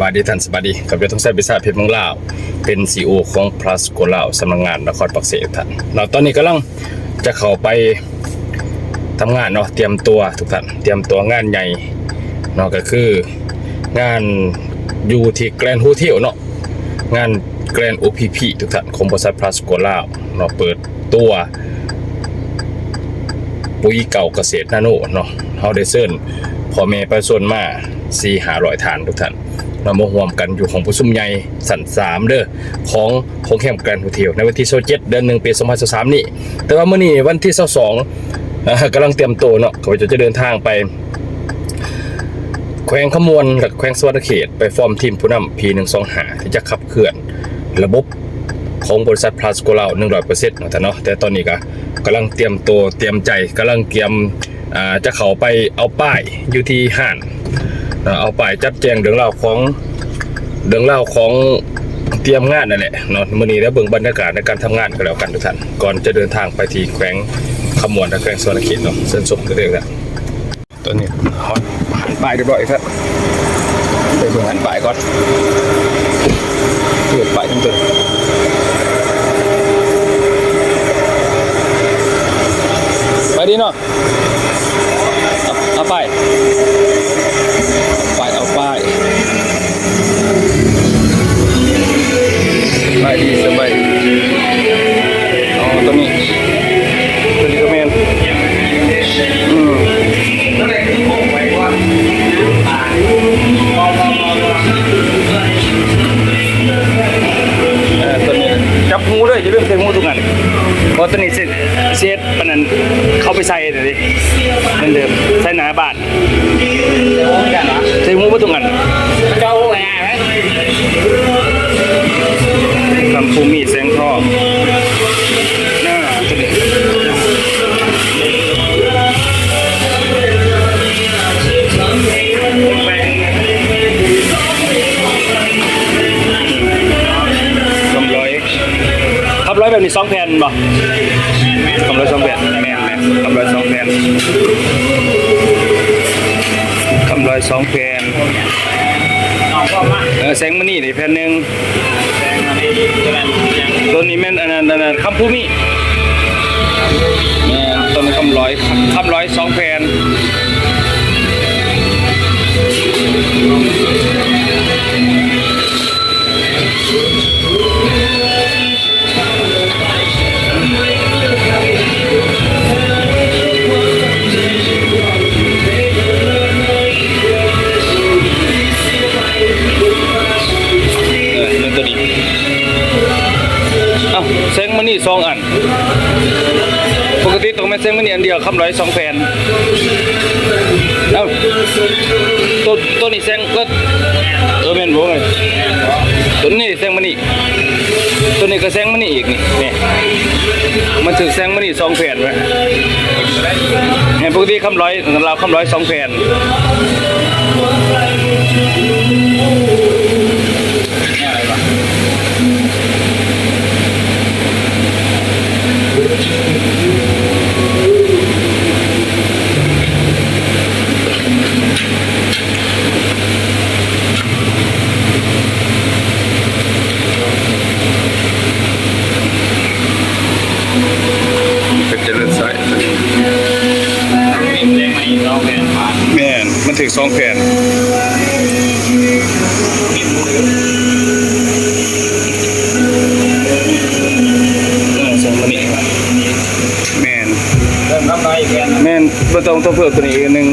บายดีท่านสบายดีกับเรือต้องใช้บิษาเพชรเมืองลาว เป็นซีโอของ Plus โกลาวสำนักงานนครปักเสท่านเราตอนนี้กำลังจะเข้าไปทำงานเนาะเตรียมตัวทุกท่านเตรียมตัวงานใหญ่เนาะก็คืองานอยู่ที่แกรนด์โฮเทลเนาะงานแกรนด์ OPP ทุกท่านของบริษัท Plus โกลาวเนาะเปิดตัวปุ๋ยเก่าเกษตรนาโนเนาะเฮาได้เซิร์นพ่อแม่ประชาชนมา4 500ทานทุกท่าน เรามาร่วมกันอยู่ของผู้ซุ่มใหญ่สัน3เด้อของของแคมป์แกรนด์โฮเทลในวันที่27เดือน1ปี2023นี้แต่ว่าเมื้อนี้วันที่22อ่ากำลังเตรียมตัวเนาะเขาจะจะเดินทางไปแขวงขมวนกับแขวงสวัสดิเขต ไปฟอร์มทีมผู้นำ P125 ที่จะขับเคลื่อน ระบบของบริษัทพลาสโกเรา100%เนาะแต่เนาะแต่ตอนนี้ก็กำลังเตรียมตัวเตรียมใจกำลังเตรียมจะเข้าไปเอาป้ายอยู่ที่ห้าน เนาะเอาป้ายจัดแจงเรื่องราวของเรื่องราวของเตรียมงานนั่นแหละเนาะมื้อนี้แล้วเบิ่งบรรยากาศในการทำงานกันแล้วกันทุกท่านก่อนจะเดินทางไปที่แขวงขมวนและแขวงสวนเขตเนาะเส้นสุขเรื่องแล้วตอนนี้ฮอตหันป้ายเรียบร้อยครับไปเบิ่งหันป้ายก่อนเปิดป้ายทั้งตัวไปดิเนาะเอาเอาไปไป ไปดีสบายดีอ๋อตัวนี้ นี้สองแผ่นบ่คำร้อยสองแผ่นแม่นแม่นคำร้อยสองแผ่นคำร้อยสองแผ่นน้องพ่อมาเออแสงมันนี่นี่แผ่นหนึ่งต้นยังตัวนี้แม่นอันนั้นอันนั้นคำภูมิแม่นต้นคำร้อยคำร้อยสองแผ่น อันเดียวคำร้อยสองแผ่นเอ้าตัวตัวนี้แสงก็เออแม่นบ่ไงตัวนี้แสงมันนี่ตัวนี้ก็แสงมันนี่อีกนี่นี่มันถึงแสงมันนี่สองแผ่นไว้เห็นปกติคำร้อยเราคำร้อยสองแผ่น เป็นเจริญสายมีแดงมาอีกน้องแหวนผ่านแม่นมันถึงสองแผ่นมีมือเออสองมันนี่แม่นเริ่มทำไรอีกแม่นบ่ต้องต้องเพิ่มตัวนี้อีกหนึง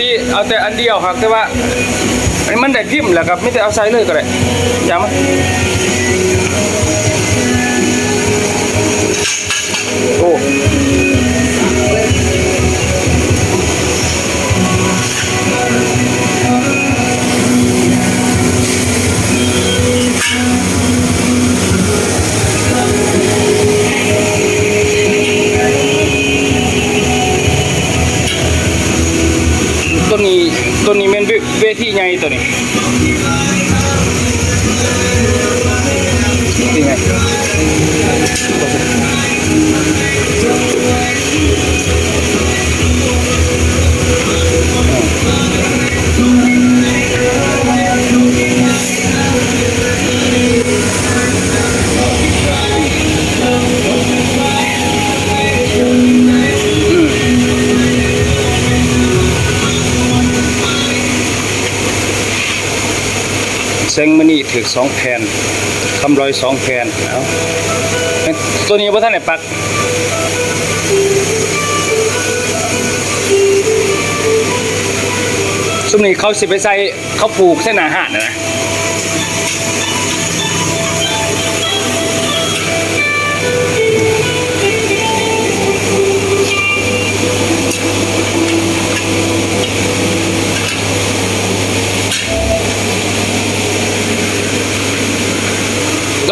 ติเอาแต่อันเดียวครับแต่ว่าอันนี้มันได้พิมพ์แหละครับไม่ได้เอาใส่เลยก็ได้ย้ำโอ้ นี้ตัวนี้แม่นเวเวทีใหญ่ตัวนี้นี่ไง เซ็งมานี่ถือสองแผ่นคำร้อยสองแผ่นเอาตัวนี้บ่ท่านไหนปักซุมนี้เขาสิไปใส่เขาปลูกเส้นอาหารนะ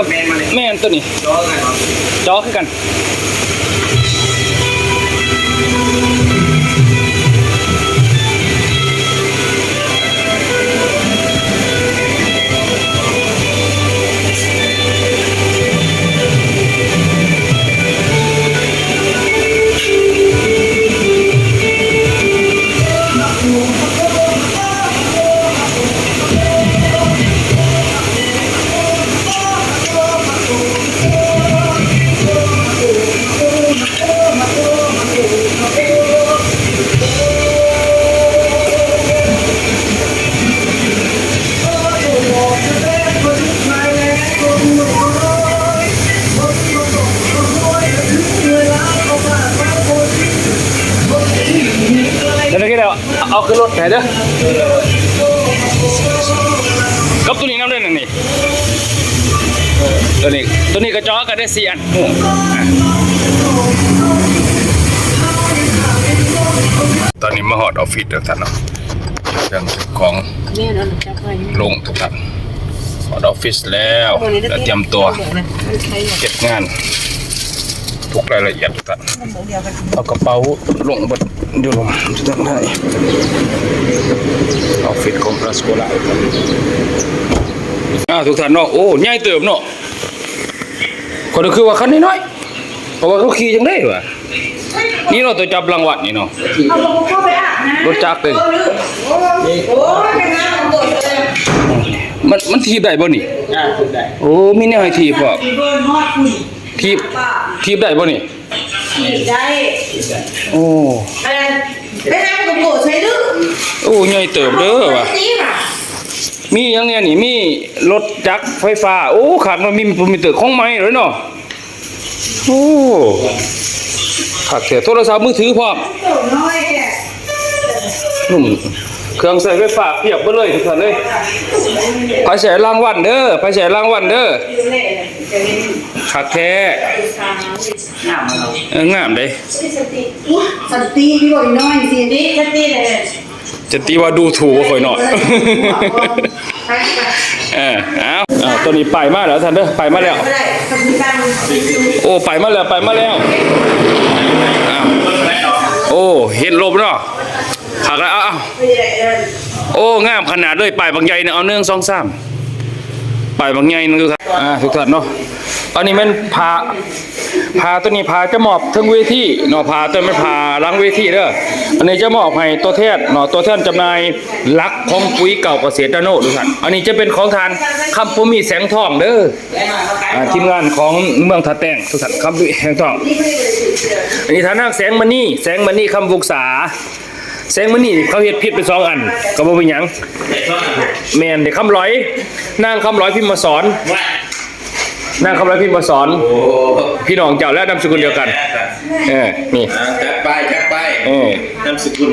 แม่นมาเลยแม่นตัวนี้ร้องไงครับจอคือกัน ไหนเด้อกับตัวนี้น้ำเล่นนี่เออตัวนี้ตัวนี้กระจอกกันได้สี่อันโอ้อะตอนนี้มาหอดออฟฟิศแล้วท่านเนาะยังเก็บของแม่เราจับไว้ลงทุกท่านหอดออฟฟิศแล้วแล้วเตรียมตัวมันใช้เก็บงาน ทุกรายละเอียดทุกท่านเดียวกันเอากระเป๋าลงบนเดี๋ยวลงจะต้องได้ออฟฟิศของพระสโกลาอ่าทุกท่านเนาะโอ้ใหญ่เติมเนาะคนก็คือว่าคันน้อยๆเพราะว่าเขาขี่จังได้วะนี่เราะตัวจับรางวัลนี่เนาะเอาลงเข้าไปอะนะรถจักรเลยโอ้ยเป็นงานของตัวเลยมันมันทีบได้บ่นี่อ่าถูกได้โอ้มีแนวให้ทีบพอมีเบอร์ฮอดคุยทีบ ทีบได้บ่นี่ขี่ ได้โอ้อะไรเป็นงานของตัวใช้ดื้อโอ้ใหญ่เติบเด้อว่ะนี่น่ะมีหยังเนี่ยนี่มีรถจักรไฟฟ้า โอ้ขาดมันมีมีตึกของไม้เลยเนาะ โอ้ขาดเสียโทรศัพท์มือถือพร้อม ตัวน้อยแกหนุ่ม เครื่องใส่ไฟฟ้าเพียบไปเลยทุกท่านเลยไปแสรางวัลเด้อไปแสรางวัลเด้ออยู่เล่นจะเล่นขาดแท้ทางงามเราเอองามเด้สติพี่บ่อยน้อยสินี่สติเลยจะตีว่าดูถูกว่าข่อยหน่อยเออเอาเอาตัวนี้ไปมาแล้วท่านเด้อไปมาแล้ว โอ้ไปมาแล้วไปมาแล้วอ้าวโอ้เห็นลมเนาะ หักแล้วเอาเอาไม่ได้เลยโอ้งามขนาดเลยป้ายบางใหญ่เนี่ยเอาเนื่องสองสามป้ายบางใหญ่นึงทุกท่านอ่าทุกท่านเนาะอันนี้แมันพาพาตัวนี้พาจะมอบทั้งเวทีเนาะพาตัวไม่พาหลังเวทีเด้ออันนี้จะมอบให้ตัวแทนเนาะตัวแทนจำหน่ายหลักของปุ๋ยเก่าเกษตรนาโนทุกท่านอันนี้จะเป็นของทานคำพูมีแสงทองเด้ออ่าทีมงานของเมืองทัดแตงทุกท่านคำพูมีแสงทองอันนี้ฐานะแสงมณีแสงมณีคำบุกษา แสงมณีเขาเฮ็ดผิดไปสองอัน ก็บ่เป็นหยังเด็กชอบแม่นเด็กคำร้อยนางคำร้อยพิมพ์มาสอนว่านางคำร้อยพิมพ์มาสอนโอ้พี่น้องเจ้าและนามสกุลเดียวกัน เออนี่อ่าจัดไปจัดไปเออนามสกุล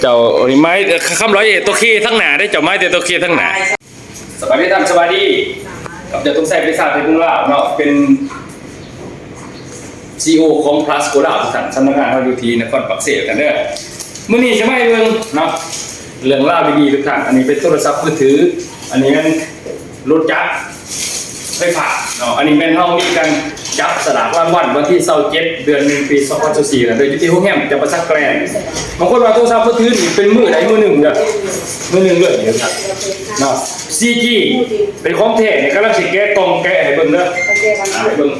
เจ้าโอ้ยไม้เอ่อคำร้อยเอ็ดตัวคีทั้งหนาได้เจ้าไม้แต่ตัวคีทั้งหนาสวัสดีท่านสวัสดีกับเจ้าตุ้งแซ่บพิซซ่าเป็นพุ่งล่าเนาะเป็นซีโอของ Plus โกดาทุกท่านสำนักงานเราอยู่ที่นครปักเสกันเด้อ มื่อนี้จะไม่เรื่องเนาะเรื่องเล่าดีๆทุกท่านอันนี้เป็นโทรศัพท์มือถือ อันนี้มันรถจักรไฟฟ้าเนาะอันนี้แม่นห้องมีกันจับสลากรางวัลวันที่27เดือนหนึ่งปี2024นะโดยที่ห้งแฮมจะประชักแกรนบางคนว่าโทรศัพท์มือถือนี่เป็นมือใดมือหนึ่งเด้อมือหนึ่งเลยเดี๋ยวครับเนาะ CG เป็นของแท้เนี่ยกำลังสิแกะกองแกะให้เบิ่งเด้อให้เบิ่ง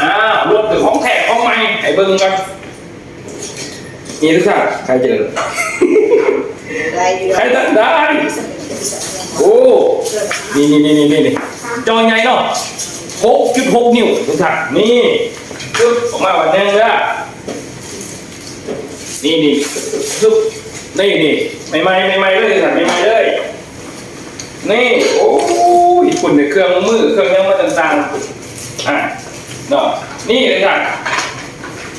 อ่ารถเป็นของแท้ของใหม่ให้เบิ่งกัน นี่ทุกท่านใครเจอใครตัดได้โอ้นี่นี่นี่นี่นี่นี่จอใหญ่เนาะหกจุดหกนิ้วทุกท่านนี่ปึ๊บออกมาวันนึงเด้อนี่นี่ปึ๊บนี่นี่ใหม่ๆใหม่ๆเลยทุกท่านใหม่ๆเลยนี่โอ้ยญี่ปุ่นในเครื่องมือเครื่องยังมาต่างๆอะเนาะนี่เลยค่ะ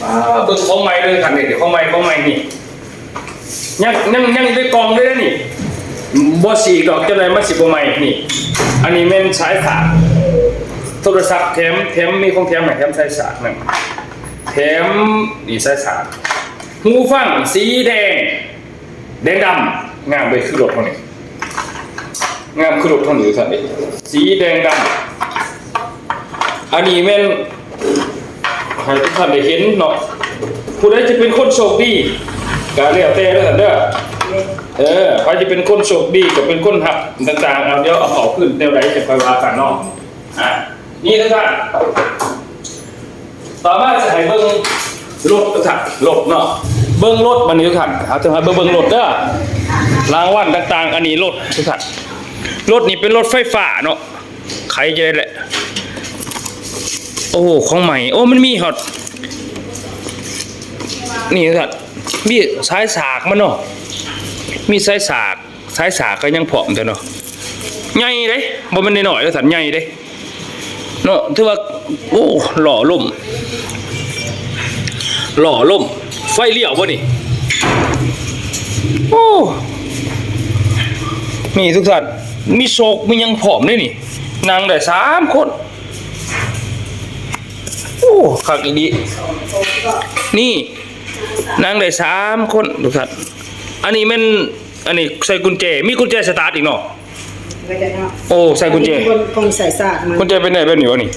อ่าเบิ่งของใหม่เลยค่ะนี่เดี๋ยวของใหม่ของใหม่นี่ยังยังยังอยู่ในกองเลยนะนี่บ่สีดอกจังได๋มันสิบ่ใหม่นี่ อันนี้แม่นสายสาดโทรศัพท์แถมแถมมีของแถมไหนแถมสายสาดนั่นแถมนี่สายสาดหูฟังสีแดง แดงดำงามเลยคือรถเท่านี้งามคือรถเท่านี้ท่านนี่สีแดงดำอันนี้แม่น ให้ทุกท่านได้เห็นเนาะผู้ใดจะเป็นคนโชคดีก็แล้วแต่เด้อท่านเด้อเออใครจะเป็นคนโชคดีก็เป็นคนหับต่างๆเอาเดี๋ยวเอาเขอขึ้นแนวใดจะคอยว่ากันเนาะอะนี่ทุกท่านต่อมาจะให้เบิ่งรถทุกท่านรถเนาะเบิ่งรถบัดนี้ทุกท่านเอาจะให้เบิ่งเบิ่งรถเด้อรางวัลต่างๆ อันนี้รถทุกท่านรถนี่เป็นรถไฟฟ้าเนาะใครจะได้แหละ โอ้ ของใหม่ โอ้ มันมีฮอตนี่ครับมีสายสากมันเนาะ มีสายสาก สายสากก็ยังผอมแต่เนาะ ใหญ่เด้บ่มันน้อยแล้วสันใหญ่เด้เนาะถือว่า โอ้ หล่อล่ม หล่อล่ม ไฟเลี้ยวบ่นี่ โอ้นี่ทุกท่านมีโศกมียังผอมด้วยนี่นางได้สามคน โอ้คักอีดีนี่นางได้สามคนทุกท่านอันนี้แมันอันนี้ใส่กุญแจ มีกุญแจสตาร์ทอีกเนาะโอ้ใส่กุญแจคนคงใส่ศาสตร์มากุญแจเป็นไหนเป็นอยู่วะนี่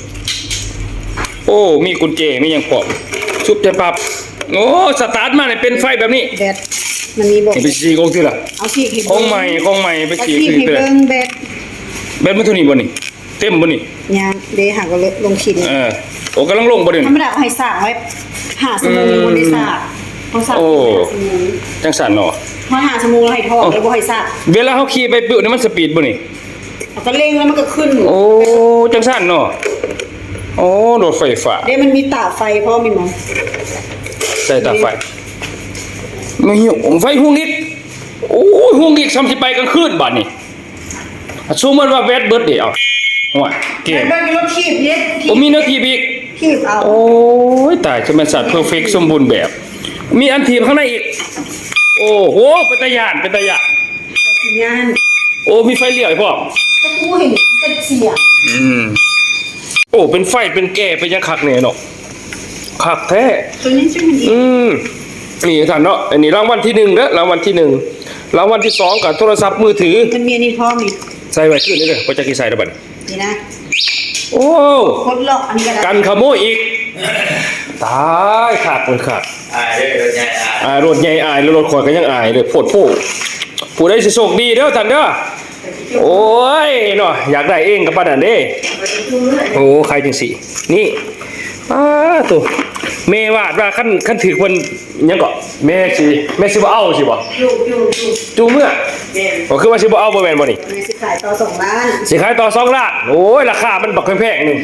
โอ้มีกุญแจมียังผอมชุบจะปรับโอ้สตาร์ทมาเนี่ยเป็นไฟแบบนี้แบตมันมีบอกนี่ไปซีกงที่ละเอาที่ให้ของใหม่ของใหม่ไปเอาขี่ที่ขึ้นให้เลยเบิ่งแบตแบตมันเท่านี้บ่นี่เต็มบ่นี่ยางเดยวหักก็ลงขีดเออ โอ้กำลังลงบ่เด่นธรรมดาเอาให้สร้างไว้หาสมุนบนในสร้างเขาสร้างโอ้หาสมุนจังสันเนาะเพราะหาสมุนให้ทอดแล้วบ่ให้สร้างเวลาเขาขี่ไปปึ๊บนี่มันสปีดบ่นี่เอาก็เร่งแล้วมันก็ขึ้น โอ้จังสันเนาะโอ้รถไฟฟ้าเดี๋ยวมันมีตาไฟเพราะมีหมองใส่ตาไฟไม่หิวไฟห่วงอีกโอ้ยห่วงอีกซ้ำสิไปกลางคืนบัดนี้สมมุติว่าแวดเบิดเดียวโอ้ยเกมเบิ่งรถขีบเย็ดโอ้มีแนวทีบอีก ขีบเอาโอ้ยตายจะเป็นสัตว์เพอร์เฟกสมบูรณ์แบบ มีอันทีบข้างในอีก โอ้โหเป็นตะยานเป็นตะยานสัญญาณโอ้มีไฟเลี้ยวให้พ่อมถ้ากูเห็นเป็นเสียงอืมโอ้เป็นไฟเป็นแก่เป็นยังคักเนี่ยเนาะคักแท้ตัวนี้ชื่อมันดีอืมนี่ท่านเนาะอันนี้รางวัลที่หนึ่งเด้อรางวัลที่หนึ่งรางวัลที่สองกับโทรศัพท์มือถือมันมีอันนี้พร้อมนี่ใส่ไว้ขึ้นนี่เลยพอจะกี่ใส่ได้บัดนี้นี่นะ โอ้ คดล็อกอันนี้ก็ได้กันขโมยอีก ตายขาดคนขาดอ่าเด้อรถใหญ่อ่าอายรถใหญ่อายแล้วรถข่อยก็ยังอายเลยโพดโพดผู้ใดสิโชคดีเด้อท่านเด้อ โอ้ยเนาะอยากได้เองกับปานนั้นเด้ โอ้ใครจังสิ นี่อ้าตัวแม่วาดว่าขั้นขั้นถือคนยังก็แม่สิแม่สิบ่เอาสิบ่อยู่อยู่อยู่จูเมื่อ เด่นก็คือว่าสิบ่เอาบ่แม่นบ่นี่มีสิขายต่อสองล้านสิขายต่อ2ล้านโอ้ยราคามันบักแพงๆนึง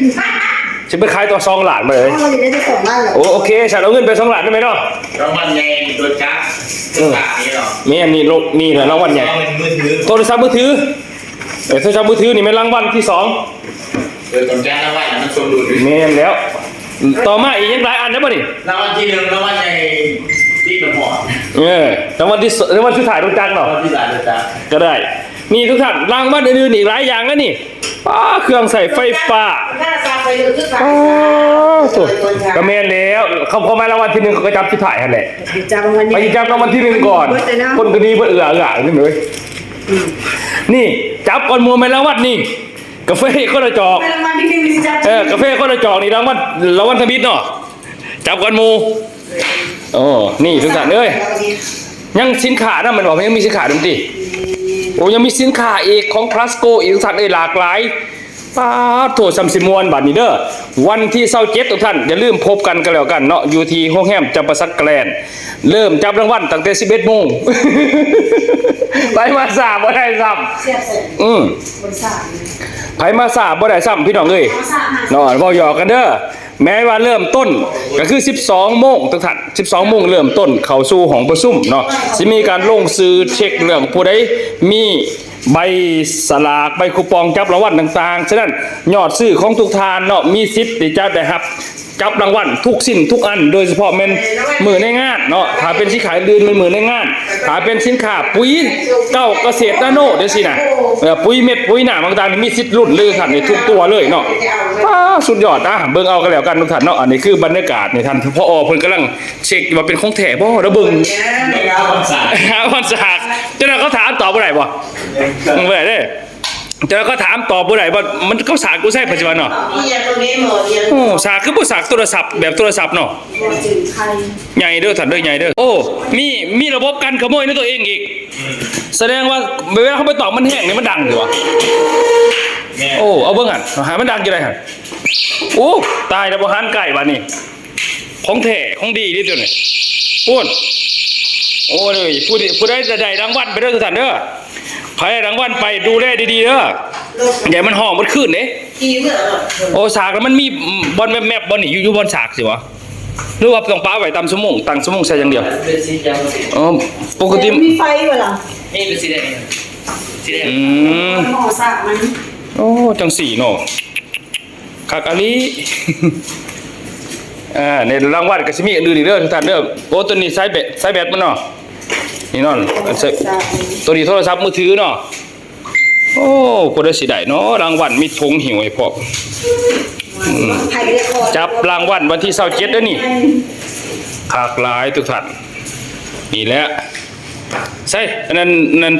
สิไปขายต่อ2ล้านมาเลยเพราะเราจะได้สองล้านเหรอโอ้โอเคฉันเอาเงินไป2ล้านได้ไหมเนาะรางวัลใหญ่รถจักรตานี้เนาะแม่นนี่ลงนี่แหละรางวัลใหญ่เอาเป็นมือถือโทรศัพท์มือถือเออโทรศัพท์มือถือนี่เป็นรางวัลที่สองเออตอนแจ้งแล้วว่ามันสมดุลแม่นแล้ว ต่อมาอีกยังหลายอันนะบ่นี่รางวัลที่หนึ่งรางวัลใน ที่กระหม่อมเออรางวัลที่สรางวัลที่ถ่ายตรงจังเนาะรางวัลที่สามจะก็ได้ นี่ทุกท่านรางวัลอื่นๆอีกหลายอย่างนะนี่ป้าเครื่องใส่ไฟฟ้าถ้าซักไปดูทุกครั้งอ๋อสุดก็แม่นแล้วเขาพอมารางวัลที่หนึ่งเขาก็จับที่ถ่ายหันแหละจับรางวัลไปนี้จับรางวัลที่หนึ่งก่อนเบิดเลยนะคนก็ดีเพื่อเอือเอือนี่เลยนี่จับก่อนมัวไม่รางวัลนี่กาแฟคนละจอกไปรางวัลที่หนึ่งสิจับเออกาแฟคนละจอกนี่รางวัลรางวัลทมิตเนาะจับก่อนหมู โอ้นี่ทุกท่านเอ้ยยังสินค้านะมันบอกว่ายังมีสินค้าดนตรีโอ้ยังมีสินค้าอีกของพลัสโกอีกทุกท่านเอ้ยหลากหลายป้าดโถซัมซิมวนบัดนี้เด้อวันที่เศร้าเจ็ดทุกท่าน อย่าลืมพบกันกันแล้วกันเนาะอยู่ที่ห้องแฮมจำปาสักแกลนด์เริ่มจับรางวัลตั้งแต่11โมงไปมาสามบ่ได้ซ้เสียบเสร็จำอืมบนสามไผมาสามบ่ได้ซ้ำพี่น้องเอ้ยมาสามหาเนาะเว้าหยอกกันเด้อ แม้ว่าเริ่มต้นก็คือ 12 โมงตั้งแต่12 โมงเริ่มต้นเข้าสู่ห้องประชุมเนาะสิมีการลงซื้อเช็คเรื่องผู้ใดมีใบสลากใบคูปองจับรางวัลต่างๆ ฉะนั้นยอดซื้อของทุกทานเนาะมีสิทธิ์ที่จะได้รับ จับรางวัลทุกสิ้นทุกอัน โดยเฉพาะแม่นมือในงานเนาะถ้าเป็นสินค้าอื่นเป็นมือในงานถ้าเป็นสินค้าปุ๋ยเก้าเกษตรนาโนเดี๋ยวสินะเออปุ๋ยเม็ดปุ๋ยหนาต่างๆนี่มีสิทธิ์รุ่นเลยครับในทุกตัวเลยเนาะอ้าสุดยอดนะเบิ่งเอากันแล้วกันทุกท่านเนาะอันนี้คือบรรยากาศนี่ท่านพ่ออเพิ่นกำลังเช็คว่าเป็นของแท้บ่แล้วเบิ่งไม่กล้าคอนสารหาวันสากเจ้าหน้าเขาถามตอบบ่ได้บ่มึงบ่ได้เด้ เจ้าหน้าเขาถามตอบบ่ได้ว่ามันเขาสากกูใช้ปัจจุบันเนาะพี่ยาตรงนี้หมดยังโอ้สากคือบ่สากโทรศัพท์แบบโทรศัพท์เนาะถึงใครใหญ่เด้อท่านเด้อใหญ่เด้อโอ้มีมีระบบกันขโมยในตัวเองอีก แสดงว่าเวลาเขาไปตอบมันแห้งนี่มันดังอยู่วะแม่โอ้เอาเบิ่งหันหามันดังกี่ไรหันโอ้ตายแล้วบ่หันไก่บ้านนี่ของแท้ของดีนี่ตัวนี้พูดโอ้เลยผู้ใดผู้ใดจะได้รางวัลไปเด้อทุกท่านเด้อ ใครได้รางวัลไปดูแลดีๆเด้ออย่ามันห้องมันขึ้นเด้กี่เมื่อโอ้สากแล้วมันมีบอลแมปๆบอลนี่อยู่อยู่บอลสากสิวะหรือว่าต้องป้าไว้ตามสมองตั้งสมองใส่อย่างเดียวเป็นสีแดงอ๋อปกติมีไฟเวลานี่เป็นสีแดงสีแดงอืมหมอสากมันโอ้จังสี่เนาะคักอันนี้อ่าในรางวัลก็สิมีอื่นอีกเด้อทุกท่านเด้อโอ้ตัวนี้ไซส์แบตไซส์แบตมันเนาะ นี่นาะอันไซส์ตัวนี้โทรศัพท์มือถือเนาะโอ้คนได้สิได้เนาะรางวัลมีทงหิวไอ้พอกจับรางวัลวันที่เสาร์เจ็ด้อนี่ขากหลายทุกท่านนี่แหละใช่อันนั้นนนั้น